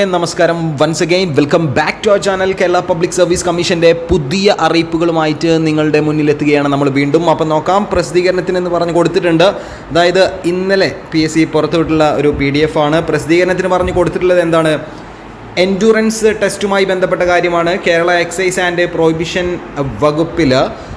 നമസ്കാരം. Once again welcome back to our channel Kerala public service കമ്മീഷന്റെ പുതിയ അറിയിപ്പുകളുമായിട്ട് നിങ്ങളുടെ മുന്നിലെത്തുകയാണ് നമ്മൾ വീണ്ടും. അപ്പം നോക്കാം പ്രസിദ്ധീകരണത്തിന് എന്ന് പറഞ്ഞ് കൊടുത്തിട്ടുണ്ട്. അതായത് ഇന്നലെ പി എസ് സി പുറത്തുവിട്ടുള്ള ഒരു പി ഡി എഫ് ആണ്. പ്രസിദ്ധീകരണത്തിന് പറഞ്ഞ് കൊടുത്തിട്ടുള്ളത് എന്താണ്? എൻഡ്യൂറൻസ് ടെസ്റ്റുമായി ബന്ധപ്പെട്ട കാര്യമാണ്. കേരള എക്സൈസ് ആൻഡ് പ്രോഹിബിഷൻ വകുപ്പിൽ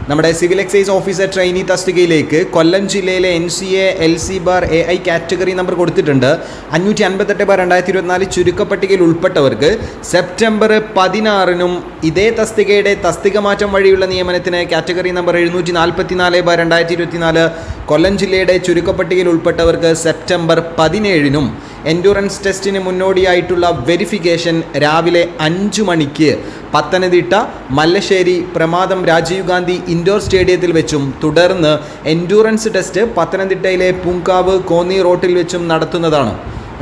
നമ്മുടെ സിവിൽ എക്സൈസ് ഓഫീസർ ട്രെയിനി തസ്തികയിലേക്ക് കൊല്ലം ജില്ലയിലെ N C A L C bar A I category number കൊടുത്തിട്ടുണ്ട്. അഞ്ഞൂറ്റി അൻപത്തെട്ട് ബാർ രണ്ടായിരത്തി ഇരുപത്തിനാല് ചുരുക്കപ്പട്ടികയിൽ ഉൾപ്പെട്ടവർക്ക് സെപ്റ്റംബർ പതിനാറിനും ഇതേ തസ്തികയുടെ തസ്തിക മാറ്റം വഴിയുള്ള നിയമനത്തിന് കാറ്റഗറി നമ്പർ എഴുന്നൂറ്റി നാൽപ്പത്തി നാല് ബാർ രണ്ടായിരത്തി ഇരുപത്തിനാല് കൊല്ലം ജില്ലയുടെ ചുരുക്കപ്പട്ടികയിൽ ഉൾപ്പെട്ടവർക്ക് സെപ്റ്റംബർ പതിനേഴിനും എൻഡുറൻസ് ടെസ്റ്റിന് മുന്നോടിയായിട്ടുള്ള വെരിഫിക്കേഷൻ രാവിലെ അഞ്ചു മണിക്ക് പത്തനംതിട്ട മല്ലശ്ശേരി പ്രമാദം രാജീവ് ഗാന്ധി ഇൻഡോർ സ്റ്റേഡിയത്തിൽ വെച്ചും തുടർന്ന് എൻഡുറൻസ് ടെസ്റ്റ് പത്തനംതിട്ടയിലെ പൂങ്കാവ് കോന്നി റോട്ടിൽ വെച്ചും നടത്തുന്നതാണ്.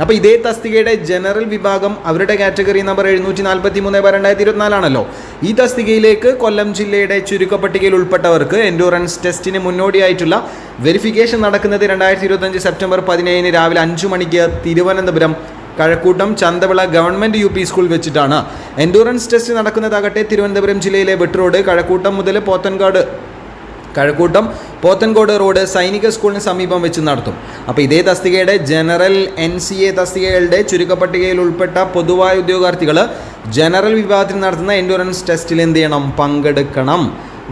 അപ്പോൾ ഇതേ തസ്തികയുടെ ജനറൽ വിഭാഗം അവരുടെ കാറ്റഗറി നമ്പർ എഴുന്നൂറ്റി നാൽപ്പത്തി മൂന്ന് ബാർ രണ്ടായിരത്തി ഇരുപത്തിനാലാണല്ലോ ഈ തസ്തികയിലേക്ക് കൊല്ലം ജില്ലയുടെ ചുരുക്കപ്പട്ടികയിൽ ഉൾപ്പെട്ടവർക്ക് എൻഡൂറൻസ് ടെസ്റ്റിന് മുന്നോടിയായിട്ടുള്ള വെരിഫിക്കേഷൻ നടക്കുന്നത് രണ്ടായിരത്തി ഇരുപത്തഞ്ച് സെപ്റ്റംബർ പതിനേഴിന് രാവിലെ അഞ്ചു മണിക്ക് Thiruvananthapuram Kazhakoottam Chanthavila government U P school വെച്ചിട്ടാണ്. എൻഡൂറൻസ് ടെസ്റ്റ് നടക്കുന്നതാകട്ടെ തിരുവനന്തപുരം ജില്ലയിലെ വെട്ടറോഡ് കഴക്കൂട്ടം മുതൽ പോത്തൻകാട് കഴക്കൂട്ടം പോത്തൻകോട് റോഡ് സൈനിക സ്കൂളിന് സമീപം വെച്ച് നടത്തും. അപ്പോൾ ഇതേ തസ്തികയുടെ ജനറൽ എൻ സി എ തസ്തികകളുടെ ചുരുക്കപ്പട്ടികയിൽ ഉൾപ്പെട്ട പൊതുവായ ഉദ്യോഗാർത്ഥികൾ ജനറൽ വിഭാഗത്തിൽ നടത്തുന്ന എൻഡുറൻസ് ടെസ്റ്റിൽ എന്ത് ചെയ്യണം? പങ്കെടുക്കണം.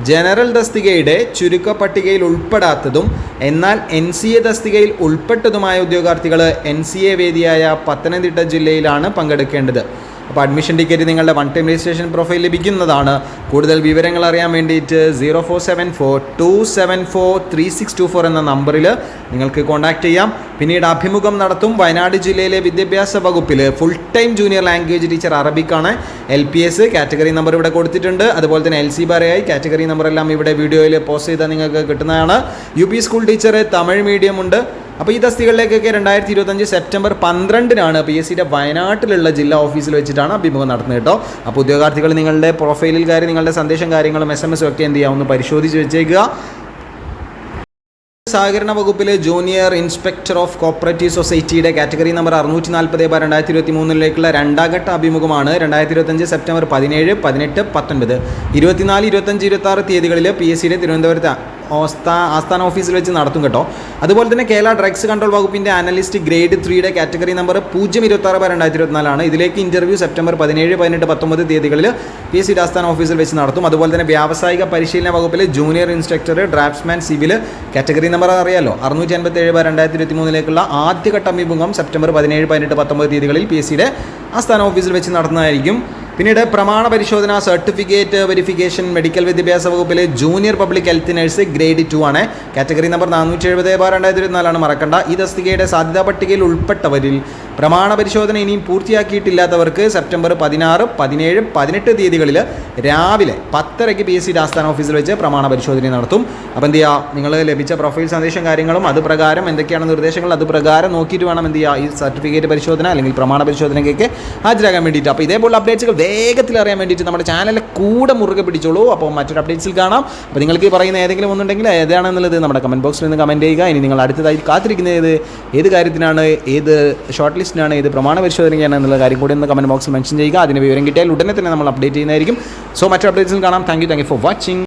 ജനറൽ തസ്തികയുടെ ചുരുക്കപ്പട്ടികയിൽ ഉൾപ്പെടാത്തതും എന്നാൽ എൻ സി എ തസ്തികയിൽ ഉൾപ്പെട്ടതുമായ ഉദ്യോഗാർത്ഥികൾ എൻ സി എ വേദിയായ പത്തനംതിട്ട ജില്ലയിലാണ് പങ്കെടുക്കേണ്ടത്. അപ്പോൾ അഡ്മിഷൻ ടിക്കറ്റ് നിങ്ങളുടെ വൺ ടൈം രജിസ്ട്രേഷൻ പ്രൊഫൈൽ ലഭിക്കുന്നതാണ്. കൂടുതൽ വിവരങ്ങൾ അറിയാൻ വേണ്ടിയിട്ട് zero four seven four two seven four three six two four എന്ന നമ്പറിൽ നിങ്ങൾക്ക് കോൺടാക്റ്റ് ചെയ്യാം. പിന്നീട് അഭിമുഖം നടത്തും വയനാട് ജില്ലയിലെ വിദ്യാഭ്യാസ വകുപ്പിൽ full time junior language teacher അറബിക്കാണ് L P S category number ഇവിടെ കൊടുത്തിട്ടുണ്ട്. അതുപോലെ തന്നെ എൽ സി ബാറയായി കാറ്റഗറി നമ്പറെല്ലാം ഇവിടെ വീഡിയോയിൽ പോസ്റ്റ് ചെയ്താൽ നിങ്ങൾക്ക് കിട്ടുന്നതാണ്. U P school teacher Tamil medium ഉണ്ട്. അപ്പോൾ ഈ തസ്തികളിലേക്കൊക്കെ രണ്ടായിരത്തി ഇരുപത്തഞ്ച് സെപ്റ്റംബർ പന്ത്രണ്ടിനാണ് പി എസ് സിയുടെ വയനാട്ടിലുള്ള ജില്ലാ ഓഫീസിൽ വെച്ചിട്ടാണ് അഭിമുഖം നടത്തുന്നത് കേട്ടോ. അപ്പോൾ ഉദ്യോഗാർത്ഥികൾ നിങ്ങളുടെ പ്രൊഫൈലിൽ കാര്യം നിങ്ങളുടെ സന്ദേശം കാര്യങ്ങളും എസ് എം എസും ഒക്കെ എന്ത് ചെയ്യാം? ഒന്ന് പരിശോധിച്ച് വെച്ചേക്കുക. സഹകരണ വകുപ്പിലെ ജൂനിയർ ഇൻസ്പെക്ടർ ഓഫ് കോപ്പറേറ്റീവ് സൊസൈറ്റിയുടെ കാറ്റഗറി നമ്പർ അറുന്നൂറ്റി നാൽപ്പത് ബാർ രണ്ടായിരത്തി ഇരുപത്തി മൂന്നിലേക്കുള്ള രണ്ടാംഘട്ട അഭിമുഖമാണ് രണ്ടായിരത്തി ഇരുപത്തഞ്ച് സെപ്റ്റംബർ പതിനേഴ് പതിനെട്ട് പത്തൊൻപത്. ഇരുപത്തിനാല് ഇരുപത്തഞ്ച് ഇരുപത്തി ആറ് തീയതികളിൽ പി എസ് സിയുടെ തിരുവനന്തപുരത്ത് ആസ്ഥാ ആസ്ഥാന ഓഫീസിൽ വെച്ച് നടത്തും കേട്ടോ. അതുപോലെ തന്നെ കേരള ഡ്രഗ്സ് കൺട്രോൾ വകുപ്പിന്റെ അനലിസ്റ്റ് ഗ്രേഡ് ത്രീയുടെ കാറ്റഗറി നമ്പർ പൂജ്യം ഇരുപത്താറ് പേർ രണ്ടായിരത്തി ഇരുപത്തിനാലാണ് ഇതിലേക്ക് ഇന്റർവ്യൂ സെപ്റ്റംബർ പതിനേഴ് പതിനെട്ട് പത്തൊമ്പത് തീയതികളിൽ പി എസ് സി ആസ്ഥാന ഓഫീസിൽ വെച്ച് നടത്തും. അതുപോലെ തന്നെ വ്യാവസായിക പരിശീലന വകുപ്പിലെ junior instructor draftsman civil category number അറിയാലോ. അറുന്നൂറ്റി അൻപത്തി ഏഴ് ബാർ രണ്ടായിരത്തി ഇരുപത്തി മൂന്നിലേക്കുള്ള ആദ്യഘട്ട അഭിമുഖം സെപ്റ്റംബർ പതിനേഴ് പതിനെട്ട് പത്തൊമ്പത് തീയതികളിൽ പി എസ് സിയുടെ ആസ്ഥാന ഓഫീസിൽ വെച്ച് നടത്തുന്നതായിരിക്കും. പിന്നീട് പ്രമാണ പരിശോധന സർട്ടിഫിക്കറ്റ് വെരിഫിക്കേഷൻ മെഡിക്കൽ വിദ്യാഭ്യാസ വകുപ്പിലെ junior public health nurse grade two ആണ്. കാറ്റഗറി നമ്പർ നാനൂറ്റി എഴുപത് ബാർ രണ്ടായിരത്തി ഇരുപത്തിനാലാണ് മറക്കണ്ട. ഈ തസ്തികയുടെ സാധ്യതാ പട്ടികയിൽ ഉൾപ്പെട്ടവരിൽ പ്രമാണ പരിശോധന ഇനിയും പൂർത്തിയാക്കിയിട്ടില്ലാത്തവർക്ക് സെപ്റ്റംബർ പതിനാറ് പതിനേഴ് പതിനെട്ട് തീയതികളിൽ രാവിലെ പത്തരയ്ക്ക് പി എസ് സി ആസ്ഥാന ഓഫീസിൽ വെച്ച് പ്രമാണ പരിശോധന നടത്തും. അപ്പോൾ എന്ത് ചെയ്യുക നിങ്ങൾ ലഭിച്ച പ്രൊഫൈൽ സന്ദേശം കാര്യങ്ങളും അത് പ്രകാരം എന്തൊക്കെയാണ് നിർദ്ദേശങ്ങൾ അത് പ്രകാരം നോക്കിയിട്ട് വേണം എന്ത് ചെയ്യുക ഈ സർട്ടിഫിക്കറ്റ് പരിശോധന അല്ലെങ്കിൽ പ്രമാണ പരിശോധനയ്ക്കൊക്കെ ഹാജരാകാൻ വേണ്ടിയിട്ട്. അപ്പോൾ ഇതേപോലുള്ള അപ്ഡേറ്റ്സുകൾ വേഗത്തിൽ അറിയാൻ വേണ്ടിയിട്ട് നമ്മുടെ ചാനലിൽ കൂടെ മുറുകെ പിടിച്ചോളൂ. അപ്പോൾ മറ്റൊരു അപ്ഡേറ്റ്സിൽ കാണാം. അപ്പോൾ നിങ്ങൾക്ക് ഈ പറയുന്ന ഏതെങ്കിലും ഒന്നുണ്ടെങ്കിൽ ഏതാണെന്നുള്ളത് നമ്മുടെ കമന്റ് ബോക്സിൽ നിന്ന് കമന്റ് ചെയ്യുക. ഇനി നിങ്ങൾ അടുത്തതായി കാത്തിരിക്കുന്നത് ഏത് കാര്യത്തിനാണ്? ഏത് ഷോർട്ട് ലിസ്റ്റിനാണ് ഏത് പ്രമാണ പരിശോധനയാണ് എന്നുള്ള കാര്യം കൂടി ഒന്ന് കമന്റ് ബോക്സിൽ മെൻഷൻ ചെയ്യുക. അതിന് വിവരം കിട്ടിയാൽ ഉടനെ തന്നെ നമ്മൾ അപ്ഡേറ്റ് ചെയ്യുന്നതായിരിക്കും. സോ മറ്റു അപ്ഡേറ്റ്സിൽ കാണാം. Thank you thank you for watching